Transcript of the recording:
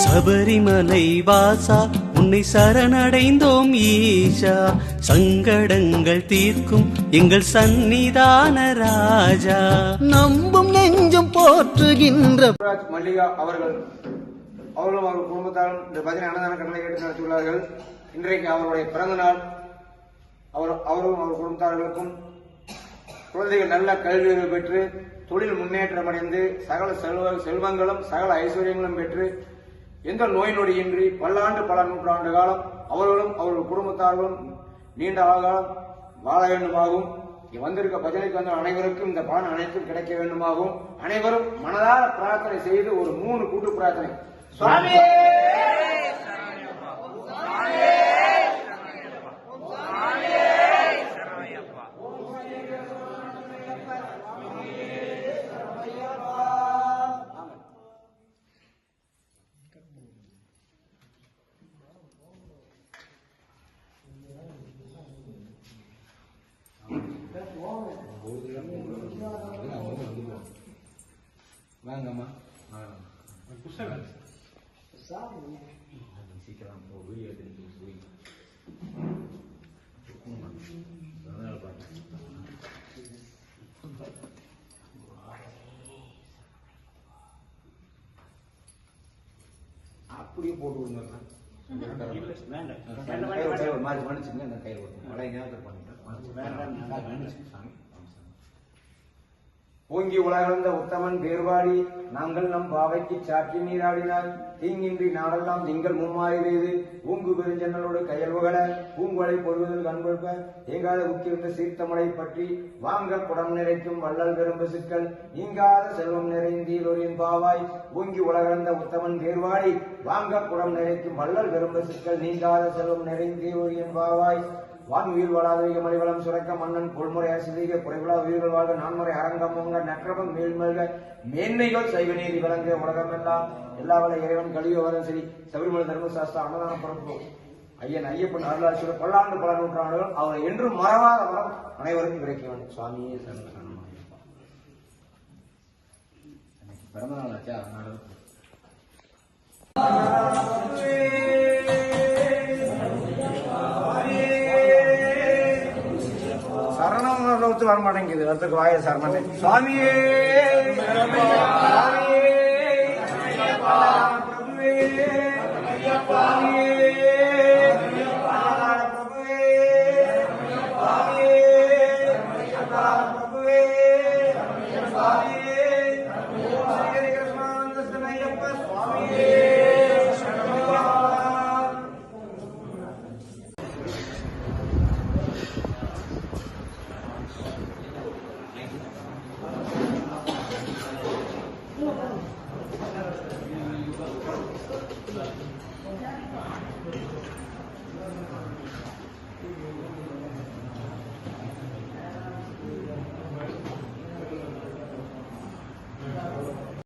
சபரிமலை வாசா உன்னை சரணடைந்தோம் ஈஷா. சங்கடங்கள் தீர்க்கும் எங்கள் சந்நிதான ராஜா. நம்பும் நெஞ்சம் போற்றுகின்ற மல்லிகா அவர்கள் அவர்களும் அவர் குடும்பத்தாரும் இந்த பஜனை அன்னதான கடனை கேட்டு நடத்தியுள்ளார்கள் இன்றைக்கு அவருடைய பிறந்த நாள். அவர் அவரும் அவர் குடும்பத்தார்களுக்கும் குழந்தைகள் நல்ல கல்வி அறிவு பெற்று தொழில் முன்னேற்றம் அடைந்து சகல செல்வ செல்வங்களும் சகல ஐஸ்வர்யங்களும் பெற்று எந்த நோய் நொடியின்றி பல்லாண்டு பல நூற்றாண்டு காலம் அவர்களும் அவர்கள் குடும்பத்தார்களும் நீண்ட காலம் வாழ வேண்டுமாகவும் வந்திருக்க பஜனைக்கு வந்த அனைவருக்கும் இந்த பலன் அனைத்தும் கிடைக்க வேண்டுமாகவும் அனைவரும் மனதார பிரார்த்தனை செய்து ஒரு மூணு கூட்டு பிரார்த்தனை. சுவாமியே! வாங்கம்மா. அப்படியே போட்டு விடுங்க மாதிரி மன்னிச்சுங்க நான் கை கொடுத்தேன் பழைய ஞாபகத்தில் பண்ணிட்டேன். மன்னிச்சு சாமி. ஓங்கி உலகளந்த உத்தமன் பேர்வாடி நாங்கள் நம் பாவைக்கு சாற்றி நீராடினால் தீங்கின்றி நாடெல்லாம் திங்கள் மும்மாறி ஊங்கு பெருஞ்சன்னலோடு கையல்வுகள பூங்குவலை பொறுவதில் கண்பொழுப்ப ஏங்காத உக்கிருந்த சீர்த்தமலை பற்றி வாங்க குடம் நிறைக்கும் வள்ளல் பெரும்பு சிக்கல் நீங்காத செல்வம் நிறைந்தீல் ஒரு பாவாய் ஓங்கி உலகளந்த உத்தமன் பேர்வாடி வாங்க குடம் நிறைக்கும் வள்ளல் பெரும்பு சிக்கல் நீங்காத செல்வம் நிறைந்தீல் ஒரு பாவாய் வான் உயிர் வாழாத மலிவளம் சுரக்க மன்னன் கொள்முறை அரசிதிக குறைவிழா உயிர்கள் வாழ்க நான்முறை அரங்கம் உங்க நற்றவம் மேல்மல்க மேன்மைகள் சைவ நீதி விளங்க உலகம் எல்லாம் எல்லா வள இறைவன் கழிவு வரும் சரி சபரிமலை தர்மசாஸ்திர அன்னதானம் பரப்புவோம் ஐயன் ஐயப்பன் அருளாட்சியோட பல்லாண்டு பல நூற்றாண்டுகள் அவரை என்றும் மறவாத வரம் அனைவருக்கும் கிடைக்க வேண்டும் சுவாமியே சரணம். சரணம் ஆச்சா? அதனால சரணம் வர மாட்டேங்குது அதுக்கு வாய சரணம் சுவாமியே சுவாமியே பிரபுவே சுவாமியே